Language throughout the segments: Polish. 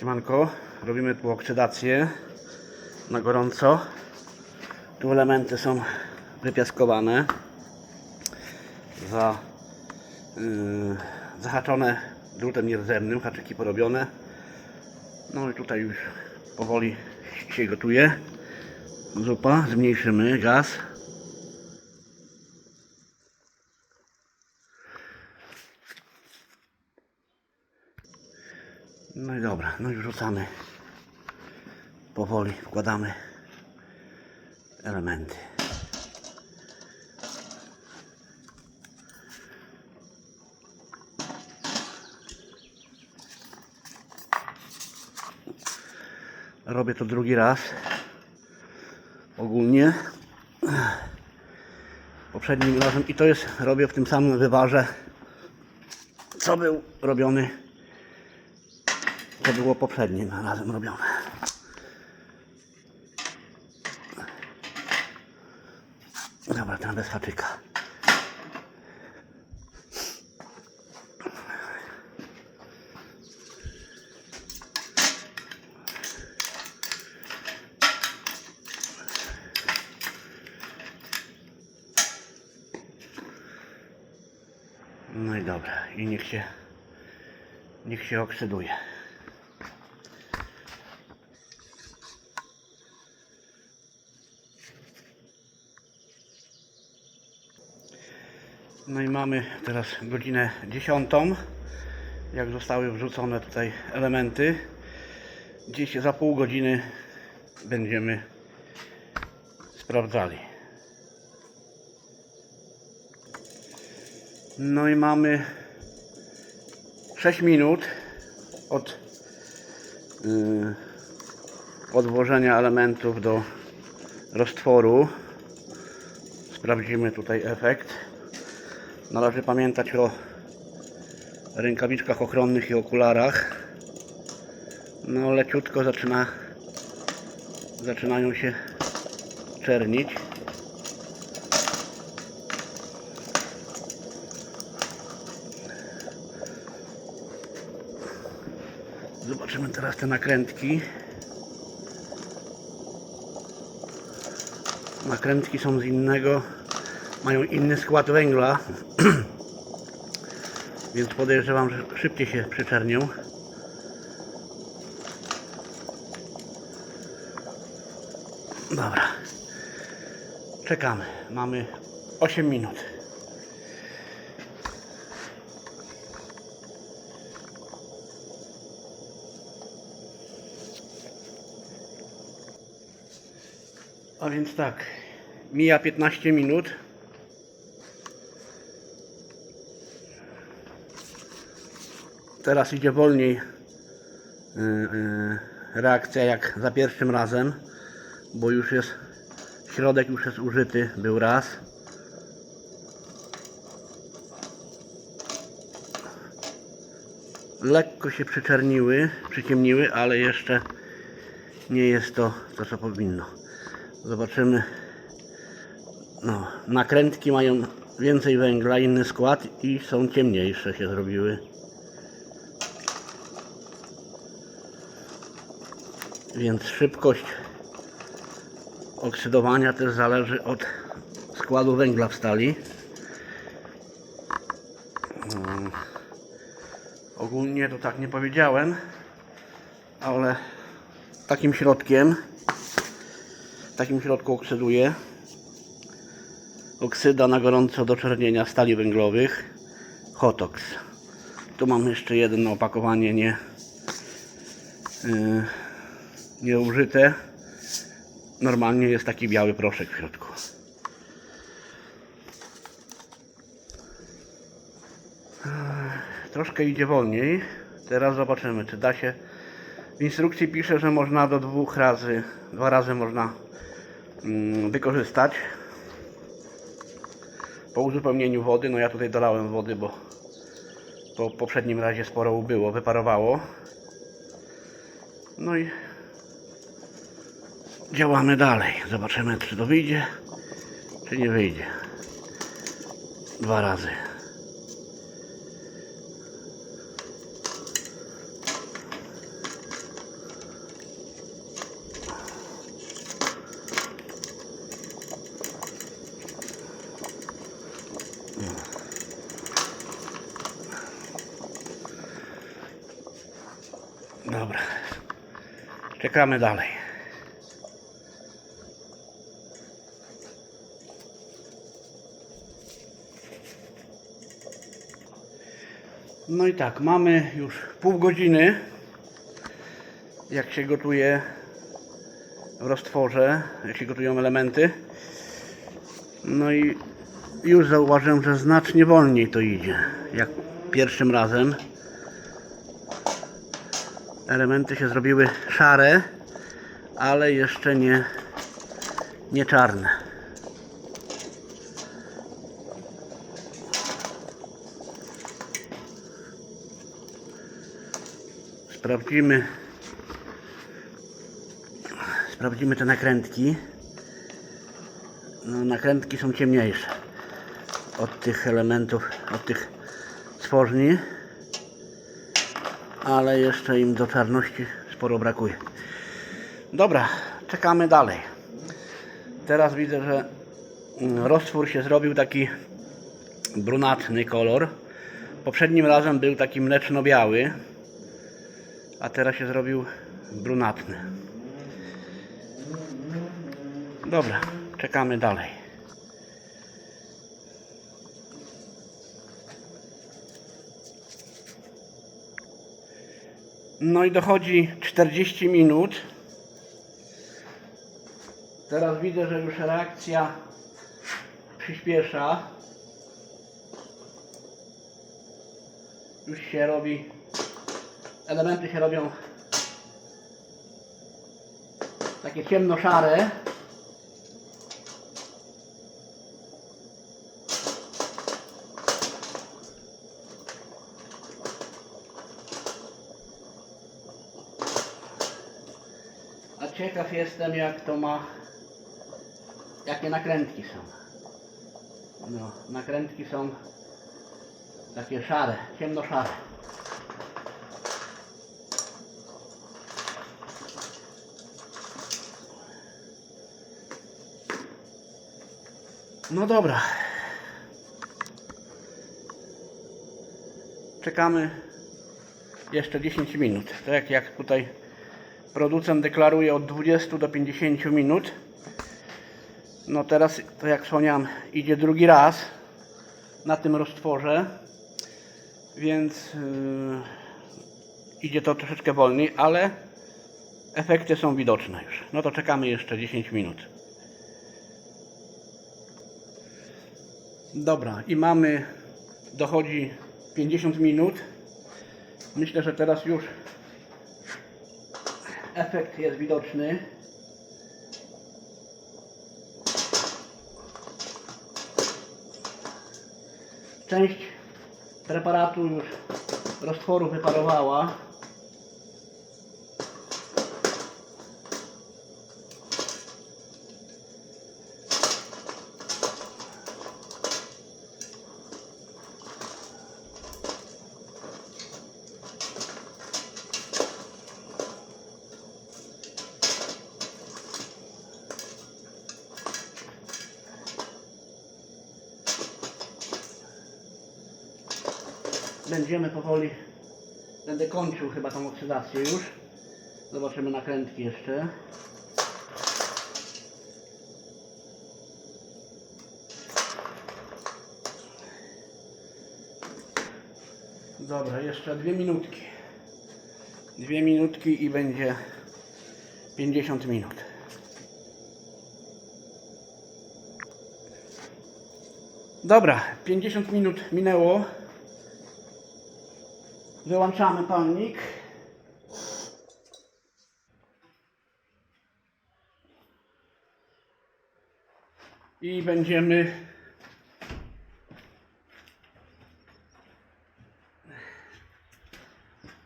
Siemanko, robimy tu oksydację na gorąco. Tu elementy są wypiaskowane, za, yy, zahaczone drutem nierdzewnym, haczyki porobione. No i tutaj już powoli się gotuje zupa. Zmniejszymy gaz. No i dobra, no i wrzucamy. Powoli wkładamy elementy. Robię to drugi raz. Ogólnie. Poprzednim razem i to jest robię w tym samym wywarze co był robiony to było poprzednim razem robione. Dobra, ten bez haczyka. No i dobra, i niech się niech się oksyduje. No i mamy teraz godzinę 10. Jak zostały wrzucone tutaj elementy. Dziś za pół godziny będziemy sprawdzali. No i mamy 6 minut od yy, od włożenia elementów do roztworu. Sprawdzimy tutaj efekt. Należy pamiętać o rękawiczkach ochronnych i okularach. No leciutko zaczyna zaczynają się czernić. Zobaczymy teraz te nakrętki. Nakrętki są z innego, mają inny skład węgla, więc podejrzewam, że szybciej się przyczernią. Dobra, czekamy. Mamy 8 minut. A więc tak, mija 15 minut. Teraz idzie wolniej yy, yy, reakcja jak za pierwszym razem, bo już jest środek już jest użyty, był raz. Lekko się przyczerniły, przyciemniły, ale jeszcze nie jest to to co powinno. Zobaczymy. No, nakrętki mają więcej węgla, inny skład i są ciemniejsze się zrobiły. Więc szybkość oksydowania też zależy od składu węgla w stali. Mm. Ogólnie to tak nie powiedziałem, ale takim środkiem w takim środku oksyduje oksyda na gorąco do czernienia stali węglowych Hotox. Tu mam jeszcze jedno opakowanie nie yy, nieużyte. Normalnie jest taki biały proszek w środku. Troszkę idzie wolniej. Teraz zobaczymy, czy da się. W instrukcji pisze, że można do dwóch razy, dwa razy można mm, wykorzystać po uzupełnieniu wody. No ja tutaj dolałem wody, bo po poprzednim razie sporo ubyło, wyparowało. No i działamy dalej. Zobaczymy, czy to wyjdzie, czy nie wyjdzie. Dwa razy. Dobra. Czekamy dalej. No i tak, mamy już pół godziny, jak się gotuje w roztworze, jak się gotują elementy. No i już zauważyłem, że znacznie wolniej to idzie, jak pierwszym razem. Elementy się zrobiły szare, ale jeszcze nie, nie czarne. Sprawdzimy sprawdzimy te nakrętki. No, nakrętki są ciemniejsze od tych elementów, od tych stworzni, ale jeszcze im do czarności sporo brakuje. Dobra, czekamy dalej. Teraz widzę, że mm, roztwór się zrobił taki brunatny kolor. Poprzednim razem był taki mleczno-biały, a teraz się zrobił brunatny. Dobra, czekamy dalej. No i dochodzi 40 minut. Teraz widzę, że już reakcja przyspiesza. Już się robi, elementy się robią takie ciemno-szare. A ciekaw jestem jak to ma, jakie nakrętki są. No, nakrętki są takie szare, ciemno-szare. No dobra. Czekamy jeszcze 10 minut. Tak jak tutaj producent deklaruje od 20 do 50 minut. No teraz, to jak wspomniałem, idzie drugi raz na tym roztworze, więc yy, idzie to troszeczkę wolniej, ale efekty są widoczne już. No to czekamy jeszcze 10 minut. Dobra, i mamy, dochodzi 50 minut. Myślę, że teraz już efekt jest widoczny. Część preparatu już roztworu wyparowała. Będziemy powoli, będę kończył chyba tą oksydację już. Zobaczymy nakrętki jeszcze. Dobra, jeszcze dwie minutki. Dwie minutki i będzie 50 minut. Dobra, 50 minut minęło. Wyłączamy palnik. I będziemy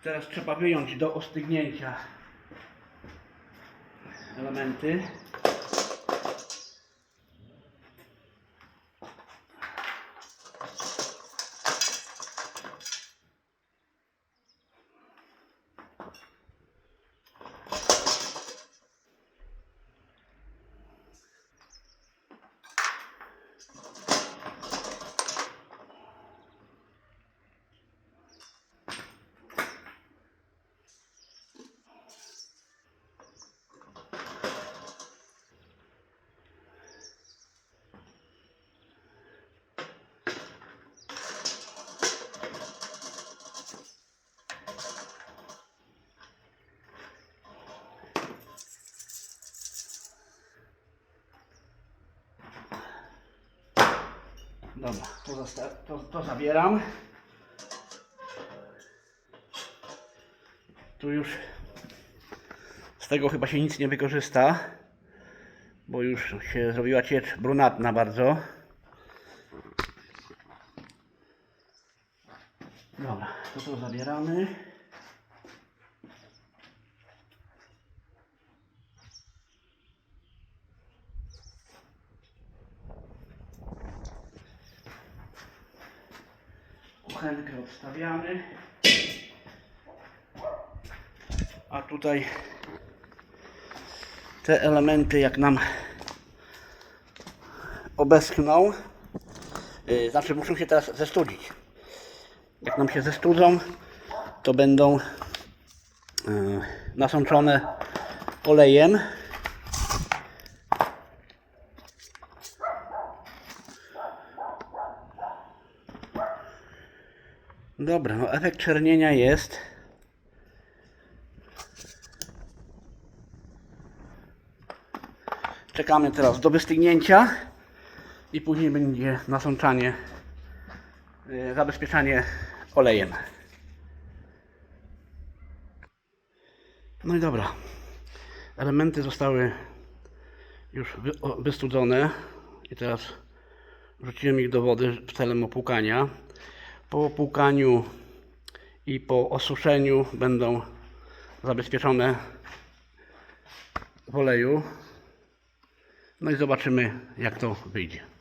Teraz trzeba wyjąć do ostygnięcia elementy. Dobra, to, to, to zabieram. Tu już z tego chyba się nic nie wykorzysta, bo już się zrobiła ciecz brunatna bardzo. Dobra, to to zabieramy. Kuchenkę odstawiamy. A tutaj te elementy jak nam obeschną, yy, znaczy muszą się teraz zestudzić. Jak nam się zestudzą, to będą yy, nasączone olejem. Dobra, no efekt czernienia jest. Czekamy teraz do wystygnięcia i później będzie nasączanie, yy, zabezpieczanie olejem. No i dobra. Elementy zostały już wystudzone i teraz wrzuciłem ich do wody celem opłukania. Po opłukaniu i po osuszeniu będą zabezpieczone w oleju. No i zobaczymy jak to wyjdzie.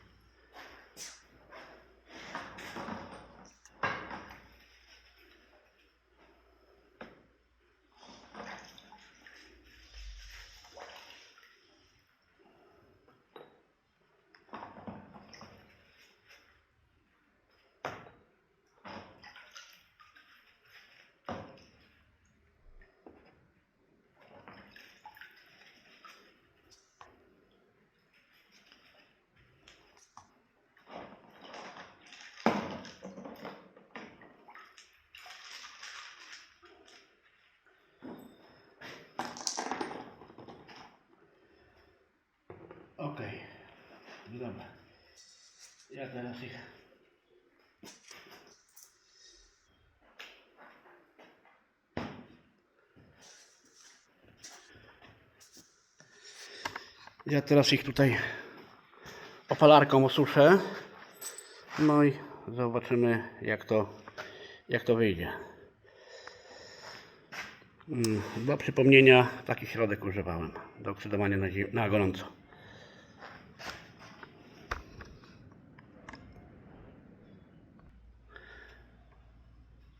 Ok. Dobra. Ja teraz ich Ja teraz ich tutaj opalarką osuszę. No i zobaczymy jak to, jak to wyjdzie. Mm, Dla przypomnienia taki środek używałem do oksydowania na, na gorąco.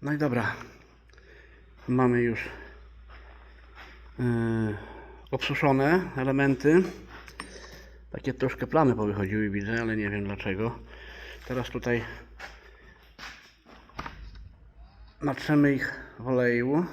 No i dobra. Mamy już yy, obsuszone elementy. Takie troszkę plamy powychodziły widzę, ale nie wiem dlaczego. Teraz tutaj natrzemy ich w oleju.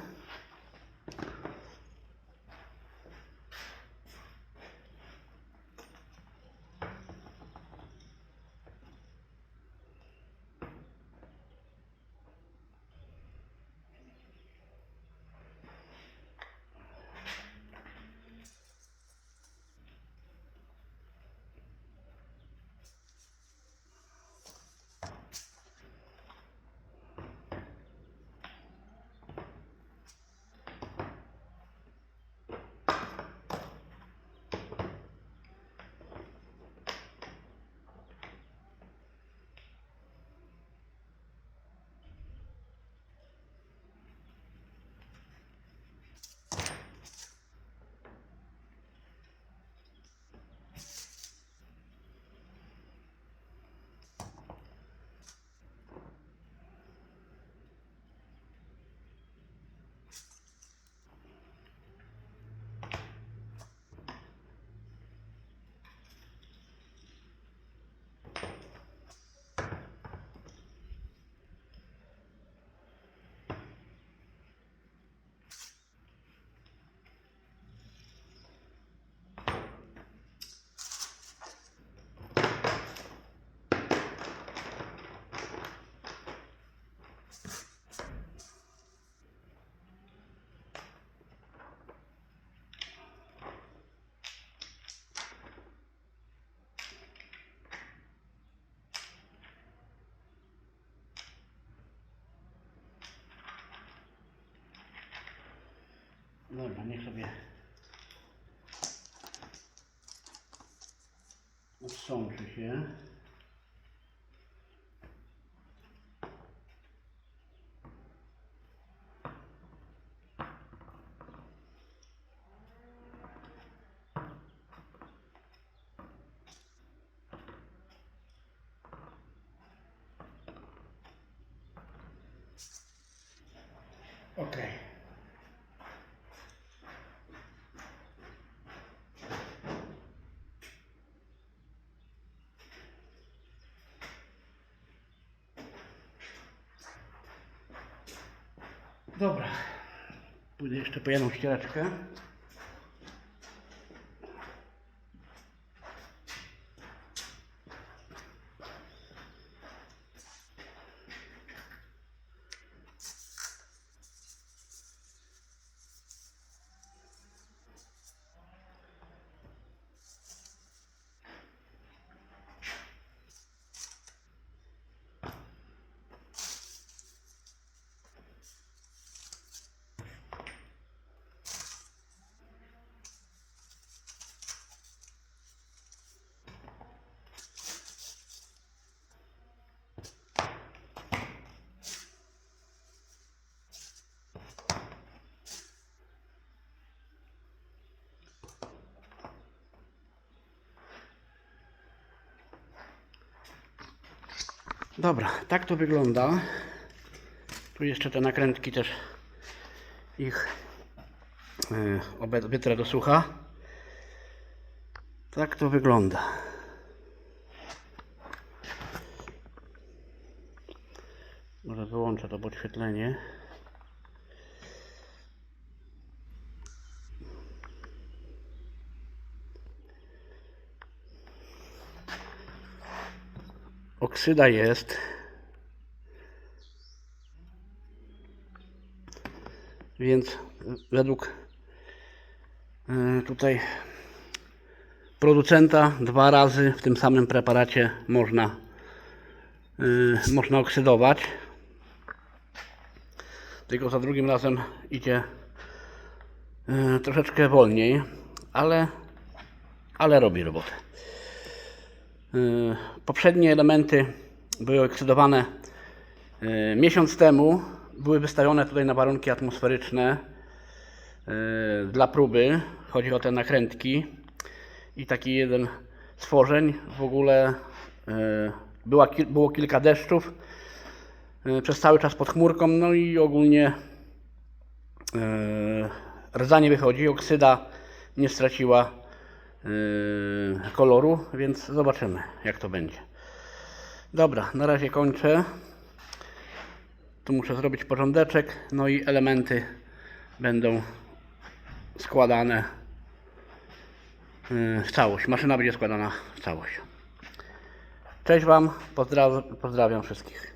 Dobra, niech sobie odsączy się. Dobra. Pójdę jeszcze po jedną ściereczkę. Dobra, tak to wygląda. Tu jeszcze te nakrętki też ich wytrę do sucha. Tak to wygląda. Może wyłączę to podświetlenie. Oksyda jest. Więc według e, tutaj producenta dwa razy w tym samym preparacie można, e, można oksydować. Tylko za drugim razem idzie troszeczkę wolniej, ale, ale robi robotę. Y, Poprzednie elementy były oksydowane y, miesiąc temu. Były wystawione tutaj na warunki atmosferyczne y, dla próby. Chodzi o te nakrętki. I taki jeden z w ogóle była, było kilka deszczów przez cały czas pod chmurką. No i ogólnie rdza nie wychodzi, oksyda nie straciła koloru, więc zobaczymy jak to będzie. Dobra, na razie kończę. Tu muszę zrobić porządeczek, no i elementy będą składane yy, w całość. Maszyna będzie składana w całość. Cześć Wam, pozdraw- pozdrawiam wszystkich.